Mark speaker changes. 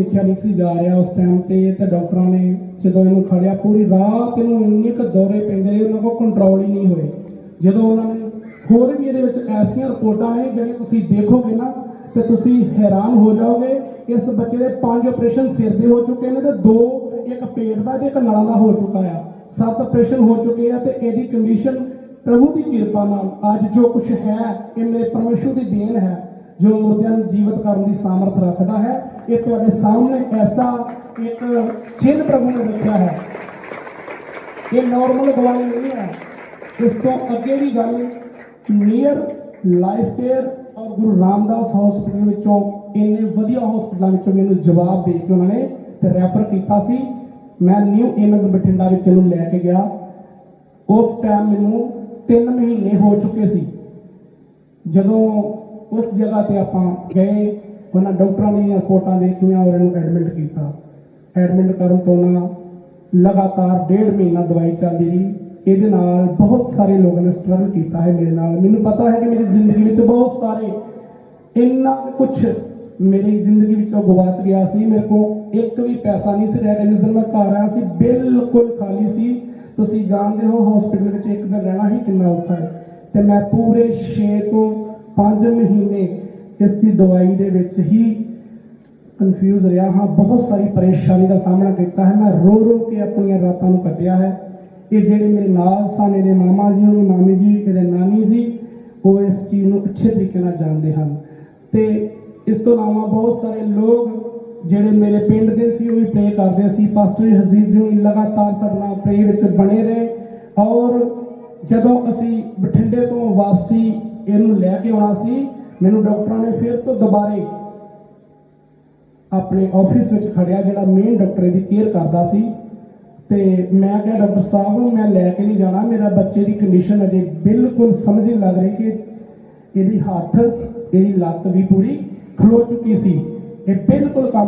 Speaker 1: ਦੇਖਿਆ ਨਹੀਂ ਸੀ ਜਾ ਰਿਹਾ ਉਸ ਟਾਈਮ ਤੇ ਤੇ ਡਾਕਟਰਾਂ ਨੇ ਜਦੋਂ ਇਹਨੂੰ ਖੜਿਆ, ਪੂਰੀ ਰਾਤ ਇਹਨੂੰ ਇੰਨੇ ਕੁ ਦੌਰੇ ਪੈਂਦੇ ਰਹੇ, ਉਹਨਾਂ ਕੋਲ ਕੰਟਰੋਲ ਹੀ ਨਹੀਂ ਹੋਏ। ਜਦੋਂ ਉਹਨਾਂ ਨੇ ਹੋਰ ਵੀ ਇਹਦੇ ਵਿੱਚ ਐਸੀਆਂ ਰਿਪੋਰਟਾਂ ਨੇ ਜਿਹੜੀਆਂ ਤੁਸੀਂ ਦੇਖੋਗੇ ਨਾ, ਤੇ ਤੁਸੀਂ ਹੈਰਾਨ ਹੋ ਜਾਓਗੇ, ਇਸ ਬੱਚੇ ਦੇ ਪੰਜ ਆਪਰੇਸ਼ਨ ਸਿਰ ਦੇ ਹੋ ਚੁੱਕੇ ਨੇ ਤੇ ਦੋ, ਇੱਕ ਪੇਟ ਦਾ ਤੇ ਇੱਕ ਨਲਾਂ ਦਾ ਹੋ ਚੁੱਕਾ ਆ। ਸੱਤ ਆਪਰੇਸ਼ਨ ਹੋ ਚੁੱਕੇ ਆ ਤੇ ਇਹਦੀ ਕੰਡੀਸ਼ਨ ਪ੍ਰਭੂ ਦੀ ਕਿਰਪਾ ਨਾਲ ਅੱਜ ਜੋ ਕੁਝ ਹੈ, ਇਹ ਮੇਰੇ ਪਰਮੇਸ਼ਰ ਦੀ ਦੇਣ ਹੈ। ਜੋ ਮੁਰਦਿਆਂ ਨੂੰ ਜੀਵਤ ਕਰਨ ਦੀ ਸਾਮਰਥ ਰੱਖਦਾ ਹੈ। ਇਹ ਤੁਹਾਡੇ ਸਾਹਮਣੇ ਐਸਾ ਇੱਕ ਚਿੰਨ ਪ੍ਰਭੂ ਨੇ ਰੱਖਿਆ ਹੈ। ਇਹ ਨਾਰਮਲ ਗਵਾਹੀ ਨਹੀਂ ਹੈ। ਇਸ ਤੋਂ ਅੱਗੇ ਵੀ ਗੱਲ ਨੀਅਰ ਲਾਈਫ ਕੇਅਰ ਔਰ ਗੁਰੂ ਰਾਮਦਾਸ ਹਸਪੀਟਲ ਵਿੱਚੋਂ ਇੰਨੇ ਵਧੀਆ ਹਸਪੀਟਲਾਂ ਵਿੱਚੋਂ ਮੈਨੂੰ ਜਵਾਬ ਦੇ ਕੇ ਉਹਨਾਂ ਨੇ ਤੇ ਰੈਫਰ ਕੀਤਾ ਸੀ। ਮੈਂ ਨਿਊ ਏਮਜ਼ ਬਠਿੰਡਾ ਵਿੱਚ ਇਹਨੂੰ ਲੈ ਕੇ ਗਿਆ। ਉਸ ਟਾਈਮ ਮੈਨੂੰ 3 ਮਹੀਨੇ ਹੋ ਚੁੱਕੇ ਸੀ। ਜਦੋਂ ਉਸ ਜਗ੍ਹਾ ਤੇ ਆਪਾਂ ਗਏ, ਉਹਨਾਂ ਡਾਕਟਰਾਂ ਨੇ ਰਿਪੋਰਟਾਂ ਦੇਖੀਆਂ, ਔਰ ਇਹਨੂੰ ਐਡਮਿਟ ਕੀਤਾ। ਐਡਮਿਟ ਕਰਨ ਤੋਂ ਨਾ ਲਗਾਤਾਰ ਡੇਢ ਮਹੀਨਾ ਦਵਾਈ ਚੱਲਦੀ ਰਹੀ। ਇਹਦੇ ਨਾਲ ਬਹੁਤ ਸਾਰੇ ਲੋਕਾਂ ਨੇ ਸਟਰਗਲ ਕੀਤਾ ਹੈ ਮੇਰੇ ਨਾਲ। ਮੈਨੂੰ ਪਤਾ ਹੈ ਕਿ ਮੇਰੀ ਜ਼ਿੰਦਗੀ ਵਿੱਚ ਬਹੁਤ ਸਾਰੇ ਇੰਨਾ ਕੁਝ ਮੇਰੀ ਜ਼ਿੰਦਗੀ ਵਿੱਚੋਂ ਗਵਾਚ ਗਿਆ ਸੀ। ਮੇਰੇ ਕੋਲ ਇੱਕ ਵੀ ਪੈਸਾ ਨਹੀਂ ਸੀ ਰਹਿ ਗਿਆ। ਜਿਸ ਦਿਨ ਮੈਂ ਘਰ ਆਇਆ ਸੀ, ਬਿਲਕੁਲ ਖਾਲੀ ਸੀ। ਤੁਸੀਂ ਜਾਣਦੇ ਹੋ ਹਸਪੀਟਲ ਵਿੱਚ ਇੱਕ ਦਿਨ ਰਹਿਣਾ ਹੀ ਕਿੰਨਾ ਔਖਾ ਹੈ। ਤੇ ਮੈਂ ਪੂਰੇ 6 ਤੋਂ 5 ਮਹੀਨੇ ਇਸ ਦੀ ਦਵਾਈ ਦੇ ਵਿੱਚ ਹੀ ਕਨਫਿਊਜ਼ ਰਿਹਾ ਹਾਂ। ਬਹੁਤ ਸਾਰੀ ਪਰੇਸ਼ਾਨੀ ਦਾ ਸਾਹਮਣਾ ਕੀਤਾ ਹੈ। ਮੈਂ ਰੋ ਰੋ ਕੇ ਆਪਣੀਆਂ ਰਾਤਾਂ ਨੂੰ ਕੱਟਿਆ ਹੈ। ਇਹ ਜਿਹੜੇ ਮੇਰੇ ਨਾਲ ਸਨ ਇਹਦੇ ਮਾਮਾ ਜੀ ਉਹਨੂੰ ਮਾਮੀ ਜੀ ਇਹਦੇ ਨਾਨੀ ਜੀ, ਉਹ ਇਸ ਚੀਜ਼ ਨੂੰ ਅੱਛੇ ਤਰੀਕੇ ਨਾਲ ਜਾਣਦੇ ਹਨ। ਤੇ ਇਸ ਤੋਂ ਇਲਾਵਾ ਬਹੁਤ ਸਾਰੇ ਲੋਕ ਜਿਹੜੇ ਮੇਰੇ ਪਿੰਡ ਦੇ ਸੀ, ਉਹ ਵੀ ਪ੍ਰੇ ਕਰਦੇ ਸੀ। ਪਾਸਟਰ ਹਜ਼ੀਰ ਜੀ ਹੁਣੀ ਲਗਾਤਾਰ ਸਾਡੇ ਨਾਲ ਪ੍ਰੇ ਵਿੱਚ ਬਣੇ ਰਹੇ। ਔਰ ਜਦੋਂ ਅਸੀਂ ਬਠਿੰਡੇ ਤੋਂ ਵਾਪਸੀ ਇਹਨੂੰ ਲੈ ਕੇ ਆਉਣਾ ਸੀ। ਮੈਨੂੰ ਡਾਕਟਰਾਂ ਨੇ ਫਿਰ ਤੋਂ ਦੁਬਾਰੇ ਆਪਣੇ ਆਫਿਸ ਵਿੱਚ ਖੜਿਆ, ਜਿਹੜਾ ਮੇਨ ਡਾਕਟਰ ਇਹਦੀ ਕੇਅਰ ਕਰਦਾ ਸੀ। ਤੇ ਮੈਂ ਕਿਹਾ, ਡਾਕਟਰ ਸਾਹਿਬ, ਮੈਂ ਲੈ ਕੇ ਨਹੀਂ ਜਾਣਾ। ਮੇਰਾ ਬੱਚੇ ਦੀ ਕੰਡੀਸ਼ਨ ਅਜੇ ਬਿਲਕੁਲ ਸਮਝ ਨਹੀਂ ਲੱਗ ਰਹੀ ਕਿ ਇਹਦੀ ਹੱਥ, ਇਹਦੀ ਲੱਤ ਵੀ ਪੂਰੀ ਖਲੋ ਚੁੱਕੀ ਸੀ। ਇਹ ਬਿਲਕੁਲ ਕੰਮ